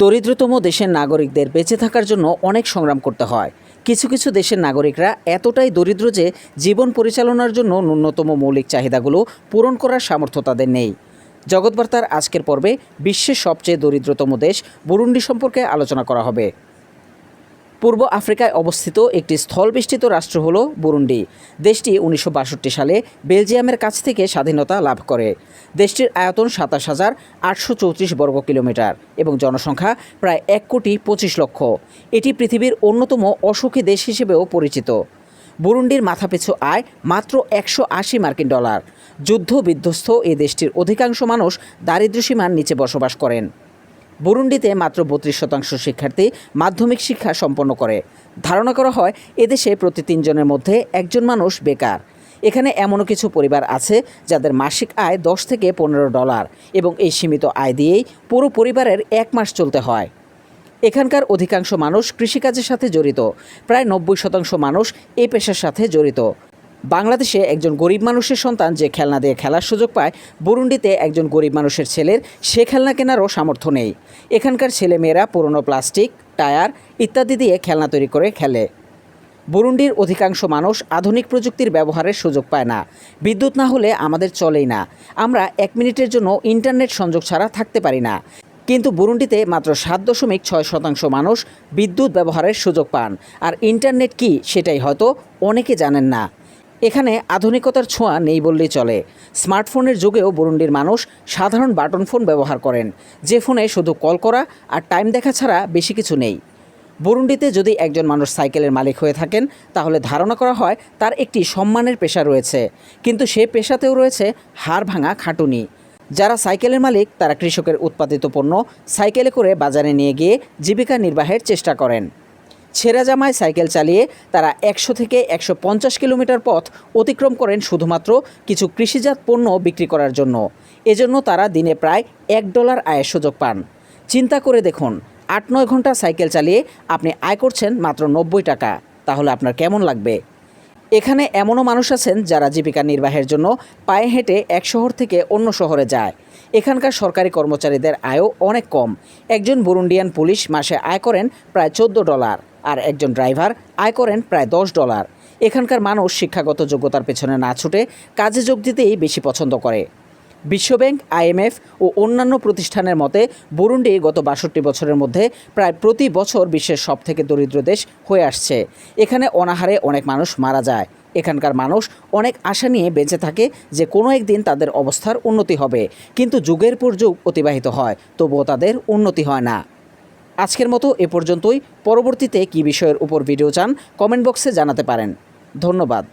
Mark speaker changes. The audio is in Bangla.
Speaker 1: দরিদ্রতম দেশের নাগরিকদের বেঁচে থাকার জন্য অনেক সংগ্রাম করতে হয়। কিছু কিছু দেশের নাগরিকরা এতটাই দরিদ্র যে জীবন পরিচালনার জন্য ন্যূনতম মৌলিক চাহিদাগুলো পূরণ করার সামর্থ্য তাদের নেই। জগৎবার্তার আজকের পর্বে বিশ্বের সবচেয়ে দরিদ্রতম দেশ বুরুন্ডি সম্পর্কে আলোচনা করা হবে। পূর্ব আফ্রিকায় অবস্থিত একটি স্থলবেষ্টিত রাষ্ট্র হল বুরুন্ডি। দেশটি উনিশশো বাষট্টি সালে বেলজিয়ামের কাছ থেকে স্বাধীনতা লাভ করে। দেশটির আয়তন সাতাশ হাজার আটশো চৌত্রিশ বর্গ কিলোমিটার এবং জনসংখ্যা প্রায় এক কোটি পঁচিশ লক্ষ। এটি পৃথিবীর অন্যতম অসুখী দেশ হিসেবেও পরিচিত। বুরুন্ডির মাথাপিছু আয় মাত্র একশো আশি মার্কিন ডলার। যুদ্ধ বিধ্বস্ত এই দেশটির অধিকাংশ মানুষ দারিদ্র্যসীমার নিচে বসবাস করেন। বুরুন্ডিতে মাত্র বত্রিশ শতাংশ শিক্ষার্থী মাধ্যমিক শিক্ষা সম্পন্ন করে। ধারণা করা হয়, এদেশে প্রতি তিনজনের মধ্যে একজন মানুষ বেকার। এখানে এমনও কিছু পরিবার আছে যাদের মাসিক আয় দশ থেকে পনেরো ডলার এবং এই সীমিত আয় দিয়েই পুরো পরিবারের এক মাস চলতে হয়। এখানকার অধিকাংশ মানুষ কৃষিকাজের সাথে জড়িত। প্রায় নব্বই শতাংশ মানুষ এই পেশার সাথে জড়িত। বাংলাদেশে একজন গরিব মানুষের সন্তান যে খেলনা দিয়ে খেলার সুযোগ পায়, বুরুন্ডিতে একজন গরিব মানুষের ছেলের সে খেলনা কেনারও সামর্থ্য নেই। এখানকার ছেলেমেয়েরা পুরনো প্লাস্টিক, টায়ার ইত্যাদি দিয়ে খেলনা তৈরি করে খেলে। বুরুন্ডির অধিকাংশ মানুষ আধুনিক প্রযুক্তির ব্যবহারের সুযোগ পায় না। বিদ্যুৎ না হলে আমাদের চলেই না। আমরা এক মিনিটের জন্য ইন্টারনেট সংযোগ ছাড়া থাকতে পারি না। কিন্তু বুরুন্ডিতে মাত্র সাত দশমিক ছয় শতাংশ মানুষ বিদ্যুৎ ব্যবহারের সুযোগ পান। আর ইন্টারনেট কি সেটাই হয়তো অনেকে জানেন না। এখানে আধুনিকতার ছোঁয়া নেই বললেই চলে। স্মার্টফোনের যুগেও বুরুন্ডির মানুষ সাধারণ বাটন ফোন ব্যবহার করেন। যে ফোনে শুধু কল করা আর টাইম দেখা ছাড়া বেশি কিছু নেই। বুরুন্ডিতে যদি একজন মানুষ সাইকেলের মালিক হয়ে থাকেন, তাহলে ধারণা করা হয় তার একটি সম্মানের পেশা রয়েছে। কিন্তু সে পেশাতেও রয়েছে হাড় ভাঙা খাটুনি। যারা সাইকেলের মালিক, তারা কৃষকের উৎপাদিত পণ্য সাইকেলে করে বাজারে নিয়ে গিয়ে জীবিকা নির্বাহের চেষ্টা করেন। ছেঁড়া জামায় সাইকেল চালিয়ে তারা একশো থেকে একশো পঞ্চাশ কিলোমিটার পথ অতিক্রম করেন শুধুমাত্র কিছু কৃষিজাত পণ্য বিক্রি করার জন্য। এজন্য তারা দিনে প্রায় এক ডলার আয়ের সুযোগ পান। চিন্তা করে দেখুন, আট নয় ঘণ্টা সাইকেল চালিয়ে আপনি আয় করছেন মাত্র নব্বই টাকা। তাহলে আপনার কেমন লাগবে? এখানে এমনও মানুষ আছেন যারা জীবিকা নির্বাহের জন্য পায়ে হেঁটে এক শহর থেকে অন্য শহরে যায়। এখানকার সরকারি কর্মচারীদের আয়ও অনেক কম। একজন বুরুন্ডিয়ান পুলিশ মাসে আয় করেন প্রায় চোদ্দ ডলার। আর একজন ড্রাইভার আয় করেন প্রায় দশ ডলার। এখানকার মানুষ শিক্ষাগত যোগ্যতার পেছনে না ছুটে কাজে যোগ দিতেই বেশি পছন্দ করে। বিশ্বব্যাংক আইএমএফ ও অন্যান্য প্রতিষ্ঠানের মতে, বুরুন্ডি গত বাষট্টি বছরের মধ্যে প্রায় প্রতি বছর বিশ্বের সবথেকে দরিদ্র দেশ হয়ে আসছে। এখানে অনাহারে অনেক মানুষ মারা যায়। এখানকার মানুষ অনেক আশা নিয়ে বেঁচে থাকে যে কোনো একদিন তাদের অবস্থার উন্নতি হবে। কিন্তু যুগের পর যুগ অতিবাহিত হয়, তবুও তাদের উন্নতি হয় না। আজকের মতো এ পর্যন্তই। পরবর্তীতে কী বিষয়ের উপর ভিডিও চান কমেন্ট বক্সে জানাতে পারেন। ধন্যবাদ।